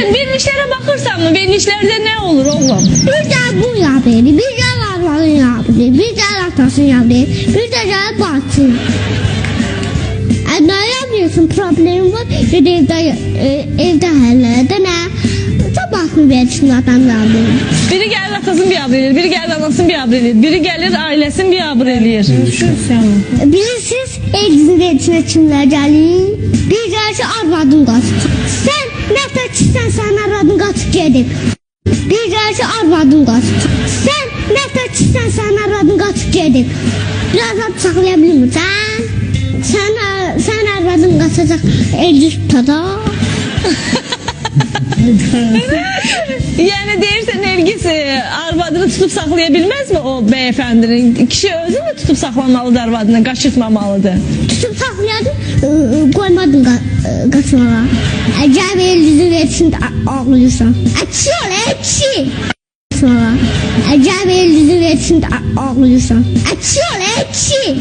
Sen verilişlere bakırsan mı? Verilişlerde ne olur oğlum? Bir de bu yapıyor, bir de Allah'ın yapıyor, bir de atasın yapıyor, bir de gel batsın. E, ne yapıyorsun? Problem var. Bir de evde, e, evde hallede ne? Sabah mı versin adam yapıyor? Biri gelir atasını bir abr eləyir, biri gelir anasını bir abr eləyir, biri gelir ailesini bir abr eləyir. Bilirsiniz evinizin içine kimler gelir? Bir gerçi arvadın kaçıp. Hətta ki, sən sənin arvadın qaçıb gedib. Bir gəlişi arvadın qaçıb. Sən hətta ki, sən sənin arvadın qaçıb gedib. Biraz ad saxlaya bilmirsən. Sən, sən arvadın qaçacaq elcik tutada. yəni deyirsən Nergis arvadını tutub saxlaya bilməzmi o bəyəfəndinin? Kişi özü mü tutub saxlamalıdır arvadını, qaçırtmamalıdır? Tutub saxlayadı, qoymadı qaçmağa. Bir elinizi versin de a- ağlıyorsan. Ekşi ol ekşi. Kaçmala. E, gel bir elinizi versin de a- ağlıyorsan. Ekşi ol ekşi.